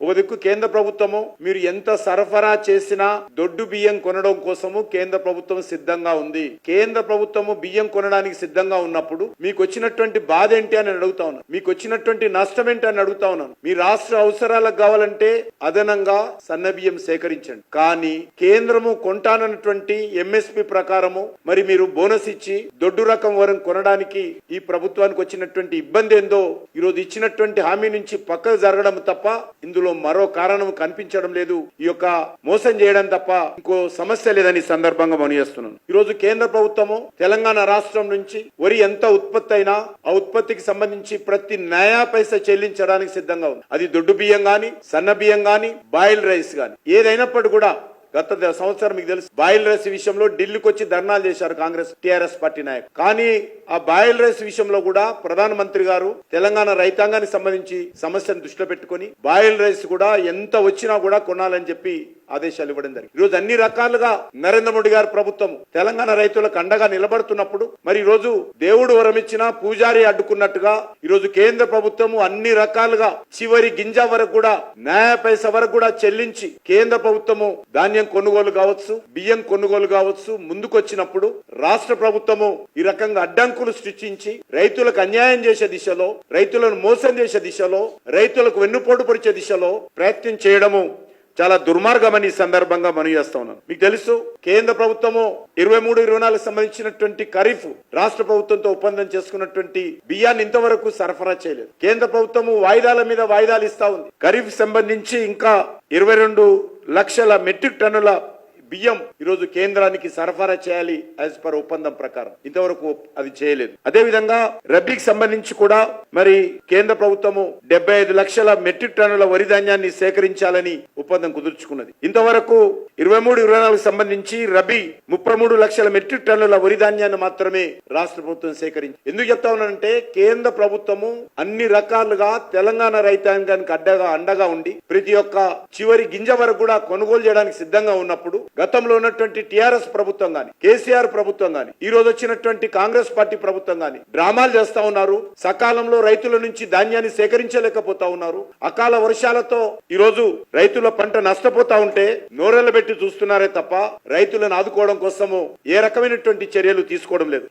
ఒక దిక్కు కేంద్ర ప్రభుత్వము మీరు ఎంత సరఫరా చేసినా దొడ్డు బియ్యం కొనడం కోసము కేంద్ర ప్రభుత్వం సిద్ధంగా ఉంది. కేంద్ర ప్రభుత్వము బియ్యం కొనడానికి సిద్ధంగా ఉన్నప్పుడు మీకు వచ్చినటువంటి బాధ ఏంటి అని అడుగుతా ఉన్నాను మీకు వచ్చినటువంటి నష్టం ఏంటి అని అడుగుతా ఉన్నాను మీ రాష్ట్ర అవసరాలకు కావాలంటే అదనంగా సన్న బియ్యం సేకరించండి. కానీ కేంద్రము కొంటానన్నటువంటి ఎంఎస్పి ప్రకారము మరి మీరు బోనస్ ఇచ్చి దొడ్డు రకం వరం కొనడానికి ఈ ప్రభుత్వానికి వచ్చినటువంటి ఇబ్బంది ఏందో ఈరోజు ఇచ్చినటువంటి హామీ నుంచి పక్కకు జరగడం తప్ప ఇందులో మరో కారణం కనిపించడం లేదు. ఈ యొక్క మోసం చేయడం తప్ప ఇంకో సమస్య లేదని సందర్భంగా సందర్భంగా ఈ రోజు కేంద్ర ప్రభుత్వము తెలంగాణ రాష్ట్రం నుంచి వరి ఎంత ఉత్పత్తి అయినా ఆ ఉత్పత్తికి సంబంధించి ప్రతి నయా పైసా చెల్లించడానికి సిద్ధంగా ఉంది. అది దొడ్డు బియ్యం గాని సన్న బియ్యం గాని బాయిల్ రైస్ గాని. ఏదైనప్పటికీ కూడా గత సంవత్సరం మీకు తెలుసు బాయిల్ రైస్ విషయంలో ఢిల్లీకి వచ్చి ధర్నాలు చేశారు కాంగ్రెస్ టిఆర్ఎస్ పార్టీ నాయకులు. కానీ ఆ బాయిల్ రైస్ విషయంలో కూడా ప్రధానమంత్రి గారు తెలంగాణ రైతాంగానికి సంబంధించి సమస్యను దృష్టిలో పెట్టుకొని బాయిల్ రైస్ కూడా ఎంత వచ్చినా కూడా కొనాలని చెప్పి ఆదేశాలు ఇవ్వడం జరిగింది. ఈ రోజు అన్ని రకాలుగా నరేంద్ర మోడీ గారి ప్రభుత్వం తెలంగాణ రైతులకు అండగా నిలబడుతున్నప్పుడు మరి ఈ రోజు దేవుడు వరమిచ్చిన పూజారి అడ్డుకున్నట్టుగా ఈ రోజు కేంద్ర ప్రభుత్వము అన్ని రకాలుగా చివరి గింజ వరకు కూడా న్యాయ పైస వరకు కూడా చెల్లించి కేంద్ర ప్రభుత్వము ధాన్యం కొనుగోలు కావచ్చు బియ్యం కొనుగోలు కావచ్చు ముందుకొచ్చినప్పుడు రాష్ట్ర ప్రభుత్వము ఈ రకంగా అడ్డంకులు సృష్టించి రైతులకు అన్యాయం చేసే దిశలో రైతులను మోసం చేసే దిశలో రైతులకు వెన్నుపోటు పొడిచే దిశలో ప్రయత్నం చేయడము చాలా దుర్మార్గమని ఈ సందర్భంగా మనం చేస్తా ఉన్నాను. మీకు తెలుసు కేంద్ర ప్రభుత్వము ఇరవై మూడు ఇరవై నాలుగు సంబంధించినటువంటి ఖరీఫ్ రాష్ట్ర ప్రభుత్వంతో ఒప్పందం చేసుకున్నటువంటి బియ్యాన్ని ఇంతవరకు సరఫరా చేయలేదు. కేంద్ర ప్రభుత్వము వాయిదాల మీద వాయిదాలు ఇస్తా ఉంది. ఖరీఫ్ సంబంధించి ఇంకా ఇరవై రెండు లక్షల మెట్రిక్ టన్నుల బియ్యం ఈరోజు కేంద్రానికి సరఫరా చేయాలి యాజ్ పర్ ఒప్పందం ప్రకారం. ఇంతవరకు అది చేయలేదు. అదే విధంగా రబీకి సంబంధించి కూడా మరి కేంద్ర ప్రభుత్వము డెబ్బై ఐదు లక్షల మెట్రిక్ టన్నుల వరి ధాన్యాన్ని సేకరించాలని ఒప్పందం కుదుర్చుకున్నది. ఇంతవరకు ఇరవై మూడు ఇరవై నాలుగు సంబంధించి రబీ ముప్పై మూడు లక్షల మెట్రిక్ టన్నుల వరి ధాన్యాన్ని మాత్రమే రాష్ట్ర ప్రభుత్వం సేకరించి. ఎందుకు చెప్తా ఉన్నానంటే కేంద్ర ప్రభుత్వము అన్ని రకాలుగా తెలంగాణ రైతాంగానికి అడ్డగా అండగా ఉండి ప్రతి ఒక్క చివరి గింజ వరకు కూడా కొనుగోలు చేయడానికి సిద్ధంగా ఉన్నప్పుడు గతంలో ఉన్నటువంటి టిఆర్ఎస్ ప్రభుత్వం గాని కేసీఆర్ ప్రభుత్వం గాని ఈ రోజు వచ్చినటువంటి కాంగ్రెస్ పార్టీ ప్రభుత్వం గాని డ్రామాలు చేస్తా ఉన్నారు. సకాలంలో రైతుల నుంచి ధాన్యాన్ని సేకరించలేకపోతా ఉన్నారు. అకాల వర్షాలతో ఈ రోజు రైతుల పంట నష్టపోతా ఉంటే నోరెళ్ళ పెట్టి చూస్తున్నారే తప్ప రైతులను ఆదుకోవడం కోసము ఏ రకమైనటువంటి చర్యలు తీసుకోవడం లేదు.